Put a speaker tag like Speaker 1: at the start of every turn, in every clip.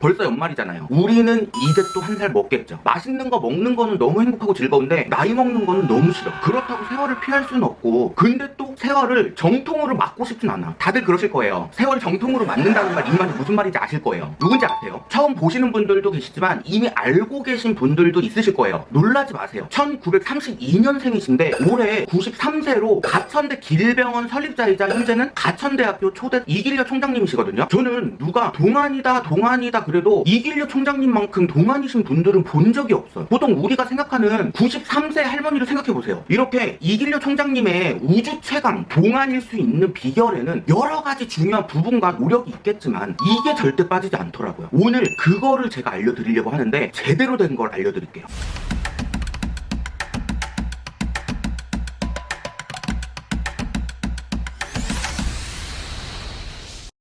Speaker 1: 벌써 연말이잖아요. 우리는 이제 또 한 살 먹겠죠. 맛있는 거 먹는 거는 너무 행복하고 즐거운데 나이 먹는 거는 너무 싫어. 그렇다고 세월을 피할 수는 없고 근데 또 세월을 정통으로 맞고 싶진 않아. 다들 그러실 거예요. 세월 정통으로 맞는다는 말 이 말이 무슨 말인지 아실 거예요. 누군지 아세요? 처음 보시는 분들도 계시지만 이미 알고 계신 분들도 있으실 거예요. 놀라지 마세요. 1932년생이신데 올해 93세로 가천대 길병원 설립자이자 현재는 가천대학교 초대 이길려 총장님이시거든요. 저는 누가 동안이다 동안이다 그래도 이길려 총장님만큼 동안이신 분들은 본 적이 없어요. 보통 우리가 생각하는 93세 할머니를 생각해 보세요. 이렇게 이길려 총장님의 우주 최강 동안일 수 있는 비결에는 여러 가지 중요한 부분과 노력이 있겠지만 이게 절대 빠지지 않더라고요. 오늘 그거를 제가 알려드리려고 하는데 제대로 된 걸 알려드릴게요.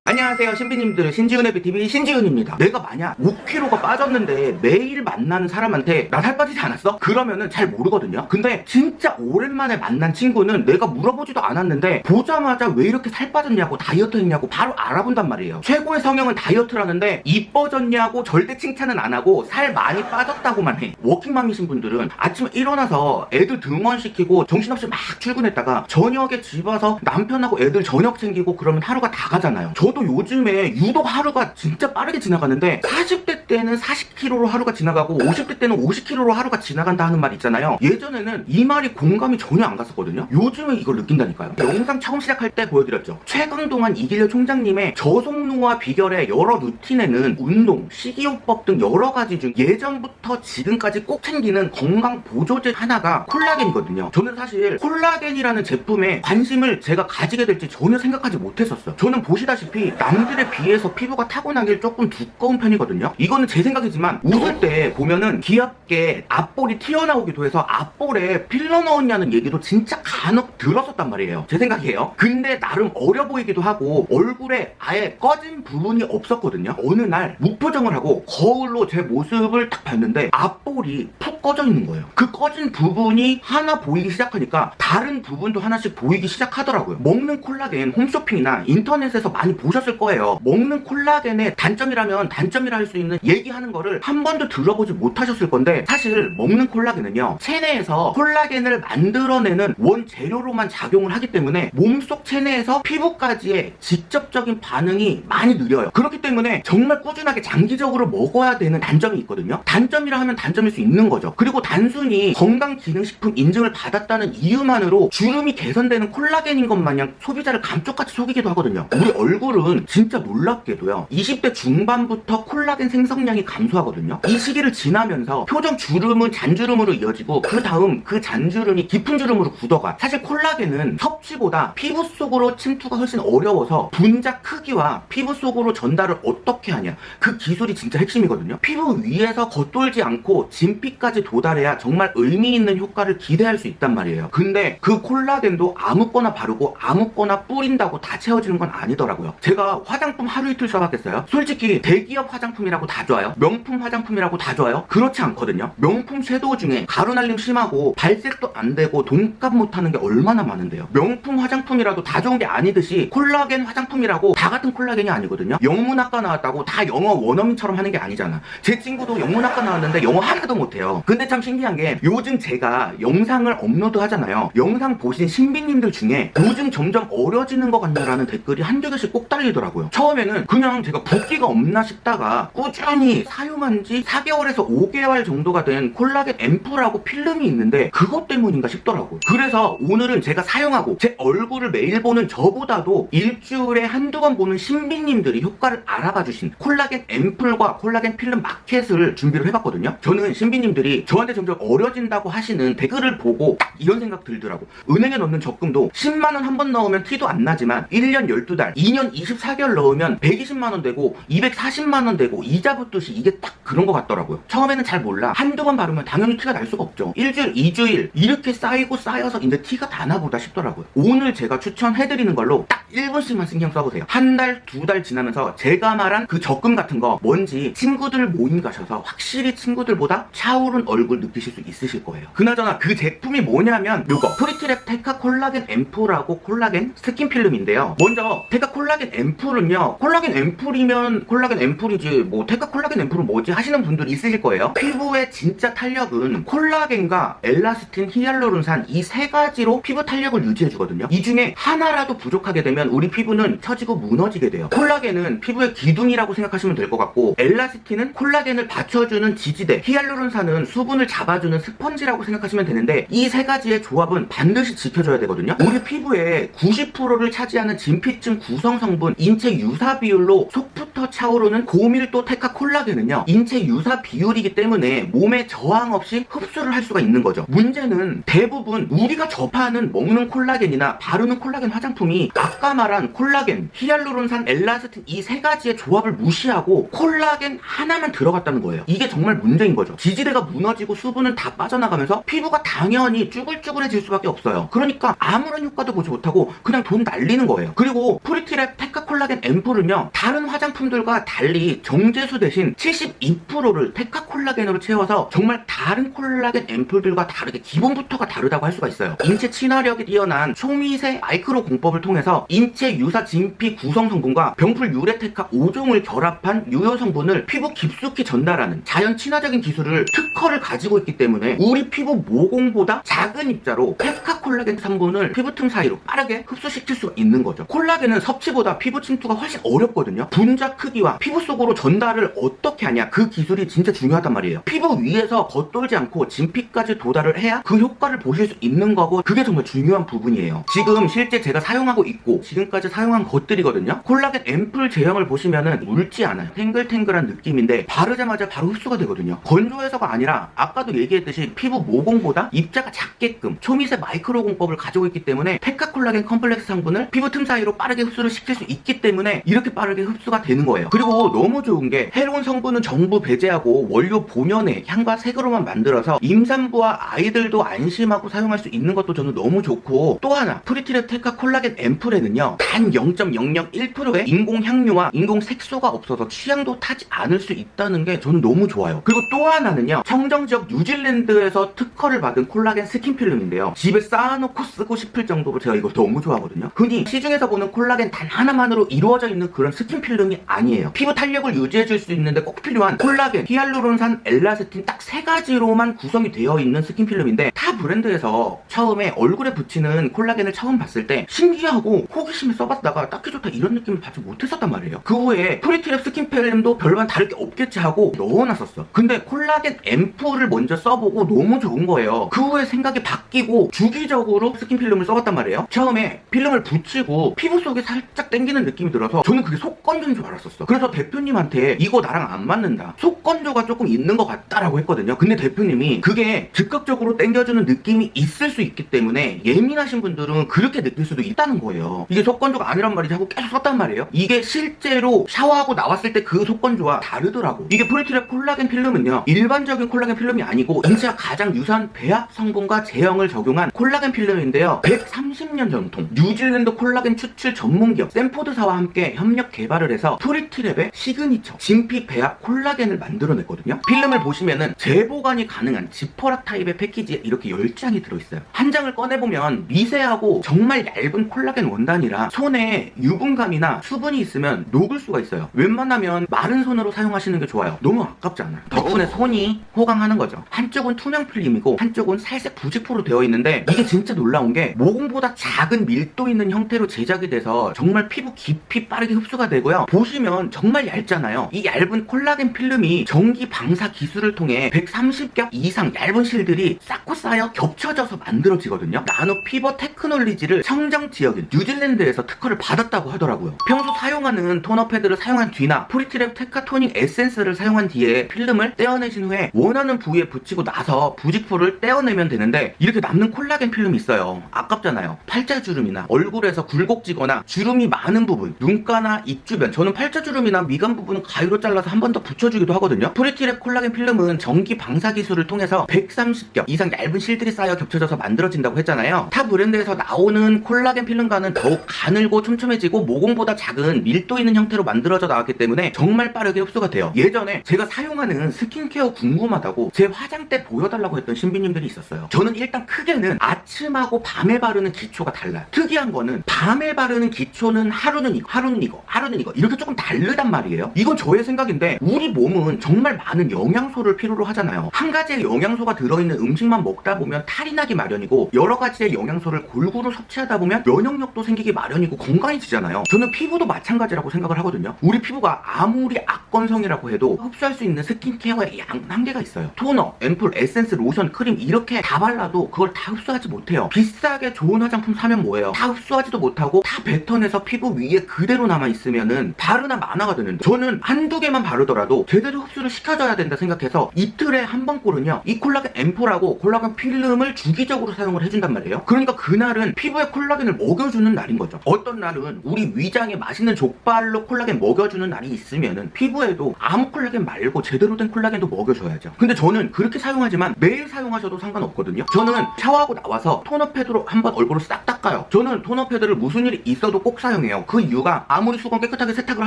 Speaker 1: 안녕하세요 신비님들. 신지은의 BTV 신지은입니다. 내가 만약 5kg가 빠졌는데 매일 만나는 사람한테 나 살 빠지지 않았어? 그러면은 잘 모르거든요. 근데 진짜 오랜만에 만난 친구는 내가 물어보지도 않았는데 보자마자 왜 이렇게 살 빠졌냐고 다이어트 했냐고 바로 알아본단 말이에요. 최고의 성형은 다이어트라는데 이뻐졌냐고 절대 칭찬은 안 하고 살 많이 빠졌다고만 해. 워킹맘이신 분들은 아침에 일어나서 애들 등원시키고 정신없이 막 출근했다가 저녁에 집 와서 남편하고 애들 저녁 챙기고 그러면 하루가 다 가잖아요. 저도 요즘에 유독 하루가 진짜 빠르게 지나가는데 40대 때는 40km로 하루가 지나가고 50대 때는 50km로 하루가 지나간다 하는 말 있잖아요. 예전에는 이 말이 공감이 전혀 안 갔었거든요. 요즘에 이걸 느낀다니까요. 영상 처음 시작할 때 보여드렸죠. 최강동안 이길려 총장님의 저속노화 비결의 여러 루틴에는 운동, 식이요법 등 여러 가지 중 예전부터 지금까지 꼭 챙기는 건강 보조제 하나가 콜라겐이거든요. 저는 사실 콜라겐이라는 제품에 관심을 제가 가지게 될지 전혀 생각하지 못했었어요. 저는 보시다시피 남들에 비해서 피부가 타고나길 조금 두꺼운 편이거든요. 이거 는 제 생각이지만 웃을 때 보면은 귀엽게 앞볼이 튀어나오기도 해서 앞볼에 필러 넣었냐는 얘기도 진짜 간혹 들었었단 말이에요. 제 생각이에요. 근데 나름 어려 보이기도 하고 얼굴에 아예 꺼진 부분이 없었거든요. 어느 날 무표정을 하고 거울로 제 모습을 딱 봤는데 앞볼이 푹 꺼져 있는 거예요. 그 꺼진 부분이 하나 보이기 시작하니까 다른 부분도 하나씩 보이기 시작하더라고요. 먹는 콜라겐 홈쇼핑이나 인터넷에서 많이 보셨을 거예요. 먹는 콜라겐의 단점이라면 단점이라 할 수 있는 얘기하는 거를 한 번도 들어보지 못하셨을 건데 사실 먹는 콜라겐은요 체내에서 콜라겐을 만들어내는 원재료로만 작용을 하기 때문에 몸속 체내에서 피부까지의 직접적인 반응이 많이 느려요. 그렇기 때문에 정말 꾸준하게 장기적으로 먹어야 되는 단점이 있거든요. 단점이라 하면 단점일 수 있는 거죠. 그리고 단순히 건강기능식품 인증을 받았다는 이유만으로 주름이 개선되는 콜라겐인 것 마냥 소비자를 감쪽같이 속이기도 하거든요. 우리 얼굴은 진짜 놀랍게도요. 20대 중반부터 콜라겐 생성 량이 감소하거든요. 이 시기를 지나면서 표정 주름은 잔주름으로 이어지고 그 다음 그 잔주름이 깊은 주름으로 굳어가. 사실 콜라겐은 섭취보다 피부 속으로 침투가 훨씬 어려워서 분자 크기와 피부 속으로 전달을 어떻게 하냐. 그 기술이 진짜 핵심이거든요. 피부 위에서 겉돌지 않고 진피까지 도달해야 정말 의미 있는 효과를 기대할 수 있단 말이에요. 근데 그 콜라겐도 아무거나 바르고 아무거나 뿌린다고 다 채워지는 건 아니더라고요. 제가 화장품 하루 이틀 써봤겠어요? 솔직히 대기업 화장품이라고 다 좋아요. 명품 화장품이라고 다 좋아요. 그렇지 않거든요. 명품 섀도우 중에 가루 날림 심하고 발색도 안 되고 돈값 못하는 게 얼마나 많은데요. 명품 화장품이라도 다 좋은 게 아니듯이 콜라겐 화장품이라고 다 같은 콜라겐이 아니거든요. 영문학과 나왔다고 다 영어 원어민처럼 하는 게 아니잖아. 제 친구도 영문학과 나왔는데 영어 하나도 못해요. 근데 참 신기한 게 요즘 제가 영상을 업로드 하잖아요. 영상 보신 신비님들 중에 요즘 점점 어려지는 것 같냐라는 댓글이 한두 개씩 꼭 달리더라고요. 처음에는 그냥 제가 붓기가 없나 싶다가 꾸준히 사용한 지 4개월에서 5개월 정도가 된 콜라겐 앰플하고 필름이 있는데 그것 때문인가 싶더라고요. 그래서 오늘은 제가 사용하고 제 얼굴을 매일 보는 저보다도 일주일에 한두 번 보는 신비님들이 효과를 알아봐 주신 콜라겐 앰플과 콜라겐 필름 마켓을 준비를 해봤거든요. 저는 신비님들이 저한테 점점 어려진다고 하시는 댓글을 보고 딱 이런 생각 들더라고. 은행에 넣는 적금도 10만 원 한 번 넣으면 티도 안 나지만 1년 12달, 2년 24개월 넣으면 120만 원 되고 240만 원 되고 이자 붙듯이 이게 딱 그런 것 같더라고요. 처음에는 잘 몰라. 한두 번 바르면 당연히 티가 날 수가 없죠. 일주일, 2주일 이렇게 쌓이고 쌓여서 이제 티가 나나 보다 싶더라고요. 오늘 제가 추천해드리는 걸로 딱 1분씩만 신경 써보세요. 한 달, 두 달 지나면서 제가 말한 그 적금 같은 거 뭔지 친구들 모임 가셔서 확실히 친구들보다 차오른 얼굴 느끼실 수 있으실 거예요. 그나저나 그 제품이 뭐냐면 요거 프리티랩 테카 콜라겐 앰플하고 콜라겐 스킨 필름인데요. 먼저 테카 콜라겐 앰플은요. 콜라겐 앰플이면 콜라겐 앰플이지 뭐 테카 콜라겐 앰플은 뭐지 하시는 분들이 있으실 거예요. 피부의 진짜 탄력은 콜라겐과 엘라스틴, 히알루론산 이 세 가지로 피부 탄력을 유지해 주거든요. 이 중에 하나라도 부족하게 되면 우리 피부는 처지고 무너지게 돼요. 콜라겐은 피부의 기둥이라고 생각하시면 될 것 같고 엘라스틴은 콜라겐을 받쳐주는 지지대, 히알루론산은 수분을 잡아주는 스펀지라고 생각하시면 되는데 이 세 가지의 조합은 반드시 지켜줘야 되거든요. 우리 피부의 90%를 차지하는 진피층 구성 성분 인체 유사 비율로 속부터 차오르는 고밀도 테카 콜라겐은요 인체 유사 비율이기 때문에 몸에 저항 없이 흡수를 할 수가 있는 거죠. 문제는 대부분 우리가 접하는 먹는 콜라겐이나 바르는 콜라겐 화장품이 아까 말한 콜라겐, 히알루론산, 엘라스틴 이 세 가지의 조합을 무시하고 콜라겐 하나만 들어갔다는 거예요. 이게 정말 문제인 거죠. 지지대가 무너지고 수분은 다 빠져나가면서 피부가 당연히 쭈글쭈글해질 수밖에 없어요. 그러니까 아무런 효과도 보지 못하고 그냥 돈 날리는 거예요. 그리고 프리티랩 테카 콜라겐 앰플은요 다른 화장품들과 달리 정제수 대신 72%를 테카 콜라겐으로 채워서 정말 다른 콜라겐 앰플들과 다르게 기본부터가 다르다고 할 수가 있어요. 인체 친화력이 뛰어난 초미세 마이크로 공법을 통해서 인체 유사 진피 구성 성분과 병풀 유레테카 5종을 결합한 유효 성분을 피부 깊숙이 전달하는 자연 친화적인 기술을 특허를 가지고 있기 때문에 우리 피부 모공보다 작은 입자로 테카 콜라겐 성분을 피부 틈 사이로 빠르게 흡수시킬 수가 있는 거죠. 콜라겐은 섭취보다 피부 침투가 훨씬 어렵거든요. 분자 크기와 피부 속으로 전달을 어떻게 하냐 그 기술이 진짜 중요하단 말이에요. 피부 위에서 겉돌지 않고 진피까지 도달을 해야 그 효과를 보실 수 있는 거고 그게 정말 중요한 부분이에요. 지금 실제 제가 사용하고 있고 지금까지 사용한 것들이거든요. 콜라겐 앰플 제형을 보시면은 묽지 않아요. 탱글탱글한 느낌인데 바르자마자 바로 흡수가 되거든요. 건조해서가 아니라 아까도 얘기했듯이 피부 모공보다 입자가 작게끔 초미세 마이크로 공법을 가지고 있기 때문에 테카 콜라겐 컴플렉스 성분을 피부 틈 사이로 빠르게 흡수를 시킬 수 있기 때문에 이렇게 빠르게 흡수가 되는 거예요. 그리고 너무 좋은 게해 로운 성분은 전부 배제하고 원료 본연의 향과 색으로만 만들어서 임산부와 아이들도 안심하고 사용할 수 있는 것도 저는 너무 좋고 또 하나 프리티랩 테카 콜라겐 앰플에는요 단 0.001%의 인공 향료와 인공 색소가 없어서 취향도 타지 않을 수 있다는 게 저는 너무 좋아요. 그리고 또 하나는요 청정 지역 뉴질랜드에서 특허를 받은 콜라겐 스킨 필름인데요 집에 쌓아놓고 쓰고 싶을 정도로 제가 이거 너무 좋아하거든요. 흔히 시중에서 보는 콜라겐 단 하나만으로 이루어져 있는 그런 스킨 필름이 아니에요. 피부 탄력을 유지해줄 수 있는 데 꼭 필요한 콜라겐, 히알루론산, 엘라스틴 딱 세 가지로만 구성이 되어 있는 스킨 필름인데 타 브랜드에서 처음에 얼굴에 붙이는 콜라겐을 처음 봤을 때 신기하고 호기심에 써봤다가 딱히 좋다 이런 느낌을 받지 못했었단 말이에요. 그 후에 프리티랩 스킨 필름도 별반 다를 게 없겠지 하고 넣어놨었어. 근데 콜라겐 앰플을 먼저 써보고 너무 좋은 거예요. 그 후에 생각이 바뀌고 주기적으로 스킨 필름을 써봤단 말이에요. 처음에 필름을 붙이고 피부 속에 살짝 당기는 느낌이 들어서 저는 그게 속건조인 줄 알았었어. 그래서 대표님한테 이거 나랑 안 맞는다. 속건조가 조금 있는 것 같다라고 했거든요. 근데 대표님이 그게 즉각적으로 당겨주는 느낌이 있을 수 있기 때문에 예민하신 분들은 그렇게 느낄 수도 있다는 거예요. 이게 속건조가 아니란 말이지 하고 계속 썼단 말이에요. 이게 실제로 샤워하고 나왔을 때 그 속건조와 다르더라고. 이게 프리트랩 콜라겐 필름은요. 일반적인 콜라겐 필름이 아니고 인체가 가장 유사한 배합 성분과 제형을 적용한 콜라겐 필름인데요. 130년 전통 뉴질랜드 콜라겐 추출 전문 기업 샌포드사와 함께 협력 개발을 해서 프리트랩의 시그니처 진피 배합 콜라겐을 만들어냈거든요. 필름을 보시면은 재보관이 가능한 지퍼락 타입의 패키지에 이렇게 10장이 들어있어요. 한 장을 꺼내보면 미세하고 정말 얇은 콜라겐 원단이라 손에 유분감이나 수분이 있으면 녹을 수가 있어요. 웬만하면 마른 손으로 사용하시는 게 좋아요. 너무 아깝지 않아요. 덕분에 손이 호강하는 거죠. 한쪽은 투명 필름이고 한쪽은 살색 부직포로 되어 있는데 이게 진짜 놀라운 게 모공보다 작은 밀도 있는 형태로 제작이 돼서 정말 피부 깊이 빠르게 흡수가 되고요. 보시면 정말 얇잖아요. 이 얇은 콜라겐 필름이 전기 방사 기술을 통해 130겹 이상 얇은 실들이 쌓고 쌓여 겹쳐져서 만들어지거든요. 나노 피버 테크놀리지를 청정 지역인 뉴질랜드에서 특허를 받았다고 하더라고요. 평소 사용하는 토너 패드를 사용한 뒤나 프리트랩 테카토닉 에센스를 사용한 뒤에 필름을 떼어내신 후에 원하는 부위에 붙이고 나서 부직포를 떼어내면 되는데 이렇게 남는 콜라겐 필름이 있어요. 아깝잖아요. 팔자주름이나 얼굴에서 굴곡지거나 주름이 많은 부분, 눈가나 입 주변 저는 팔자주름이나 미간 부분은 가위로 잘라서 한 번 더 붙여주기도 하거든요. 프리티랩 콜라겐 필름은 전기 방사 기술을 통해서 130겹 이상 얇은 실들이 쌓여 겹쳐져서 만들어진다고 했잖아요. 타 브랜드에서 나오는 콜라겐 필름과는 더욱 가늘고 촘촘해지고 모공보다 작은 밀도 있는 형태로 만들어져 나왔기 때문에 정말 빠르게 흡수가 돼요. 예전에 제가 사용하는 스킨케어 궁금하다고 제 화장대 보여달라고 했던 신비님들이 있었어요. 저는 일단 크게는 아침하고 밤에 바르는 기초가 달라요. 특이한 거는 밤에 바르는 기초는 하루는 이거, 하루는 이거, 하루는 이거 이렇게 조금 다르단 말이에요. 이건 저의 생각 생각인데 우리 몸은 정말 많은 영양소를 필요로 하잖아요. 한 가지의 영양소가 들어있는 음식만 먹다 보면 탈이 나기 마련이고 여러 가지의 영양소를 골고루 섭취하다 보면 면역력도 생기기 마련이고 건강해지잖아요. 저는 피부도 마찬가지라고 생각을 하거든요. 우리 피부가 아무리 악건성이라고 해도 흡수할 수 있는 스킨케어의 양 한계가 있어요. 토너, 앰플, 에센스, 로션, 크림 이렇게 다 발라도 그걸 다 흡수하지 못해요. 비싸게 좋은 화장품 사면 뭐예요? 다 흡수하지도 못하고 다 뱉어내서 피부 위에 그대로 남아 있으면은 바르나 마나가 되는데 저는 한두 개만 바르더라도 제대로 흡수를 시켜줘야 된다 생각해서 이틀에 한 번 꼴은요 이 콜라겐 앰플하고 콜라겐 필름을 주기적으로 사용을 해준단 말이에요. 그러니까 그날은 피부에 콜라겐을 먹여주는 날인 거죠. 어떤 날은 우리 위장에 맛있는 족발로 콜라겐 먹여주는 날이 있으면은 피부에도 아무 콜라겐 말고 제대로 된 콜라겐도 먹여줘야죠. 근데 저는 그렇게 사용하지만 매일 사용하셔도 상관없거든요. 저는 샤워하고 나와서 토너 패드로 한번 얼굴을 싹 닦아요. 저는 토너 패드를 무슨 일이 있어도 꼭 사용해요. 그 이유가 아무리 수건 깨끗하게 세탁을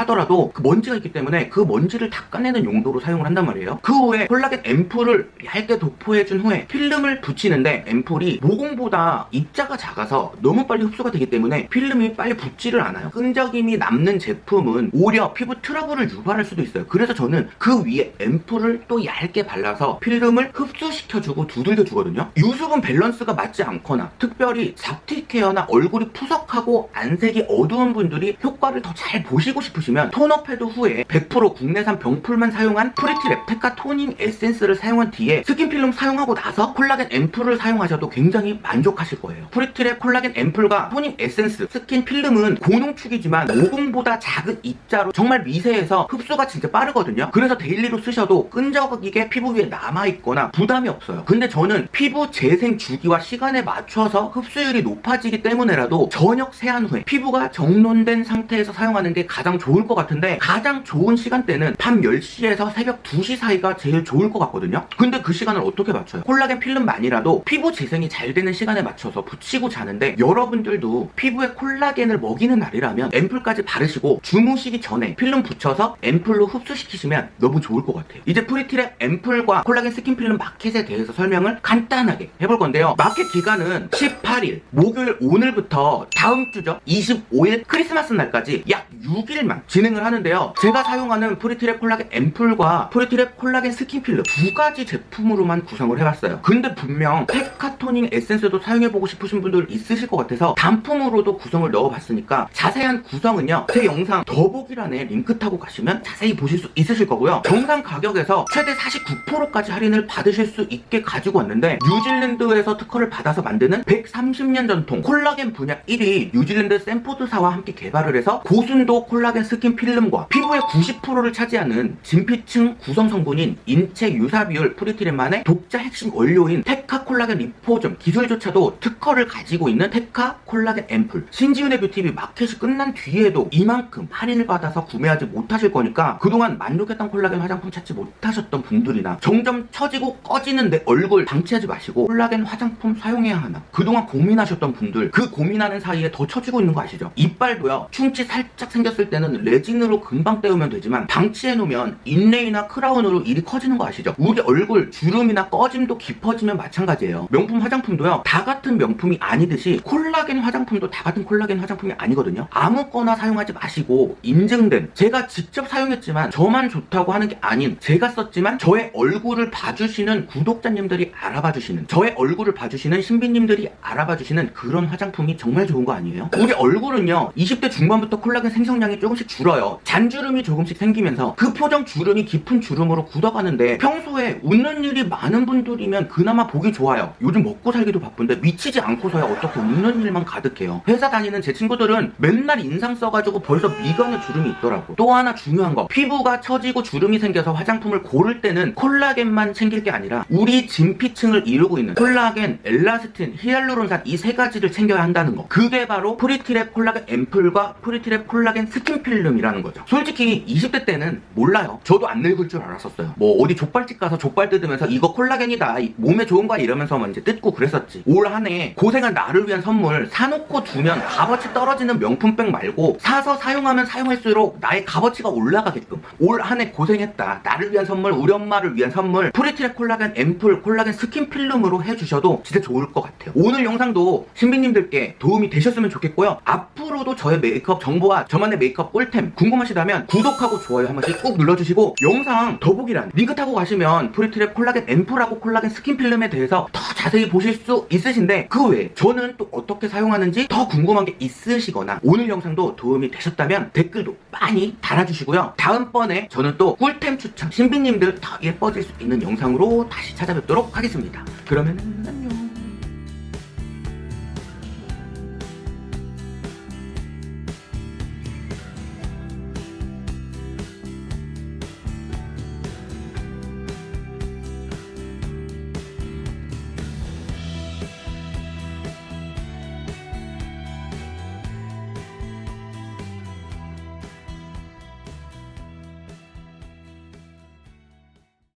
Speaker 1: 하더라도 그 먼지가 있기 때문에 그 먼지를 닦아내는 용도로 사용을 한단 말이에요. 그 후에 콜라겐 앰플을 얇게 도포해준 후에 필름을 붙이는데 앰플이 모공보다 입자가 작아서 너무 빨리 흡수가 되기 때문에 필름이 빨리 붙지를 않아요. 끈적임이 남는 제품은 오히려 피부 트러블을 유발할 수도 있어요. 그래서 저는 그 위에 앰플을 또 얇게 발라서 필름을 흡수시켜주고 두들겨 주거든요. 유수분 밸런스가 맞지 않거나 특별히 잡티 케어나 얼굴이 푸석하고 안색이 어두운 분들이 효과를 더 잘 보시고 싶으시면 토너 패드 후에 100% 국내산 병풀만 사용한 프리티 랩 테카 토닝 에센스를 사용한 뒤에 스킨필름 사용하고 나서 콜라겐 앰플을 사용하셔도 굉장히 만족하실 거예요. 프리티랩 콜라겐 앰플과 토닝 에센스, 스킨필름은 고농축이지만 모공보다 작은 입자로 정말 미세해서 흡수가 진짜 빠르거든요. 그래서 데일리로 쓰셔도 끈적이게 피부 위에 남아있거나 부담이 없어요. 근데 저는 피부 재생 주기와 시간에 맞춰서 흡수율이 높아지기 때문에라도 저녁 세안 후에 피부가 정돈된 상태에서 사용하는 게 가장 좋을 것 같은데 가장 좋은 시간대 는 밤 10시에서 새벽 2시 사이가 제일 좋을 것 같거든요. 근데 그 시간을 어떻게 맞춰요? 콜라겐 필름만이라도 피부 재생이 잘 되는 시간에 맞춰서 붙이고 자는데 여러분들도 피부에 콜라겐을 먹이는 날이라면 앰플까지 바르시고 주무시기 전에 필름 붙여서 앰플로 흡수시키시면 너무 좋을 것 같아요. 이제 프리티랩 앰플과 콜라겐 스킨 필름 마켓에 대해서 설명을 간단하게 해볼 건데요. 마켓 기간은 18일 목요일 오늘부터 다음 주죠. 25일 크리스마스 날까지 약 6일만 진행을 하는데요. 제가 사용하는 프리티랩 콜라겐 앰플과 프리티랩 콜라겐 스킨 필름 두 가지 제품으로만 구성을 해봤어요. 근데 분명 페카토닝 에센스도 사용해보고 싶으신 분들 있으실 것 같아서 단품으로도 구성을 넣어봤으니까 자세한 구성은요. 제 영상 더보기란에 링크 타고 가시면 자세히 보실 수 있으실 거고요. 정상 가격에서 최대 49%까지 할인을 받으실 수 있게 가지고 왔는데 뉴질랜드에서 특허를 받아서 만드는 130년 전통 콜라겐 분야 1위 뉴질랜드 샌포드사와 함께 개발을 해서 고순도 콜라겐 스킨 필름과 피부의 90%를 차지하는 진피층 구성 성분인 인체 유사 비율 프리티렌만의 독자 핵심 원료인 테카 콜라겐 리포점 기술조차도 특허를 가지고 있는 테카 콜라겐 앰플. 신지은의 뷰티비 마켓이 끝난 뒤에도 이만큼 할인을 받아서 구매하지 못하실 거니까 그동안 만족했던 콜라겐 화장품 찾지 못하셨던 분들이나 점점 처지고 꺼지는 내 얼굴 방치하지 마시고 콜라겐 화장품 사용해야 하나. 그동안 고민하셨던 분들 그 고민하는 사이에 더 처지고 있는 거 아시죠? 이빨도요. 충치 살짝 생겼을 때는 레진으로 금방 떼우면 되지만 방치해 놓으면 인레이나 크라운으로 일이 커지는 거 아시죠? 우리 얼굴 주름이나 꺼짐도 깊어지면 마찬가지예요 명품 화장품도요 다 같은 명품이 아니듯이 콜라겐 화장품도 다 같은 콜라겐 화장품이 아니거든요 아무거나 사용하지 마시고 인증된 제가 직접 사용했지만 저만 좋다고 하는 게 아닌 제가 썼지만 저의 얼굴을 봐주시는 구독자님들이 알아봐 주시는 저의 얼굴을 봐주시는 신비님들이 알아봐 주시는 그런 화장품이 정말 좋은 거 아니에요? 우리 얼굴은요 20대 중반부터 콜라겐 생성량이 조금씩 줄어요 잔주름이 조금씩 생기 면서 그 표정 주름이 깊은 주름으로 굳어가는데 평소에 웃는 일이 많은 분들이면 그나마 보기 좋아요. 요즘 먹고 살기도 바쁜데 미치지 않고서야 어떻게 웃는 일만 가득해요. 회사 다니는 제 친구들은 맨날 인상 써가지고 벌써 미간에 주름이 있더라고. 또 하나 중요한 거. 피부가 처지고 주름이 생겨서 화장품을 고를 때는 콜라겐만 챙길 게 아니라 우리 진피층을 이루고 있는 콜라겐, 엘라스틴, 히알루론산 이 세 가지를 챙겨야 한다는 거. 그게 바로 프리티랩 콜라겐 앰플과 프리티랩 콜라겐 스킨 필름이라는 거죠. 솔직히 20대 때는 몰라요. 저도 안 늙을 줄 알았었어요. 뭐 어디 족발집 가서 족발 뜯으면서 이거 콜라겐이다 이- 몸에 좋은 거야 이러면서 이제 뜯고 그랬었지. 올 한 해 고생한 나를 위한 선물 사놓고 두면 값어치 떨어지는 명품백 말고 사서 사용하면 사용할수록 나의 값어치가 올라가게끔. 올 한 해 고생했다. 나를 위한 선물 우리 엄마를 위한 선물 프리티랩 콜라겐 앰플 콜라겐 스킨 필름으로 해주셔도 진짜 좋을 것 같아요. 오늘 영상도 신비님들께 도움이 되셨으면 좋겠고요. 앞으로도 저의 메이크업 정보와 저만의 메이크업 꿀템 궁금하시다면 구독하고 좋아요 좋아요 한 번씩 꾹 눌러주시고 영상 더보기란 링크 타고 가시면 프리트랩 콜라겐 앰플하고 콜라겐 스킨 필름에 대해서 더 자세히 보실 수 있으신데 그 외에 저는 또 어떻게 사용하는지 더 궁금한 게 있으시거나 오늘 영상도 도움이 되셨다면 댓글도 많이 달아주시고요. 다음번에 저는 또 꿀템 추천 신비님들 더 예뻐질 수 있는 영상으로 다시 찾아뵙도록 하겠습니다. 그러면은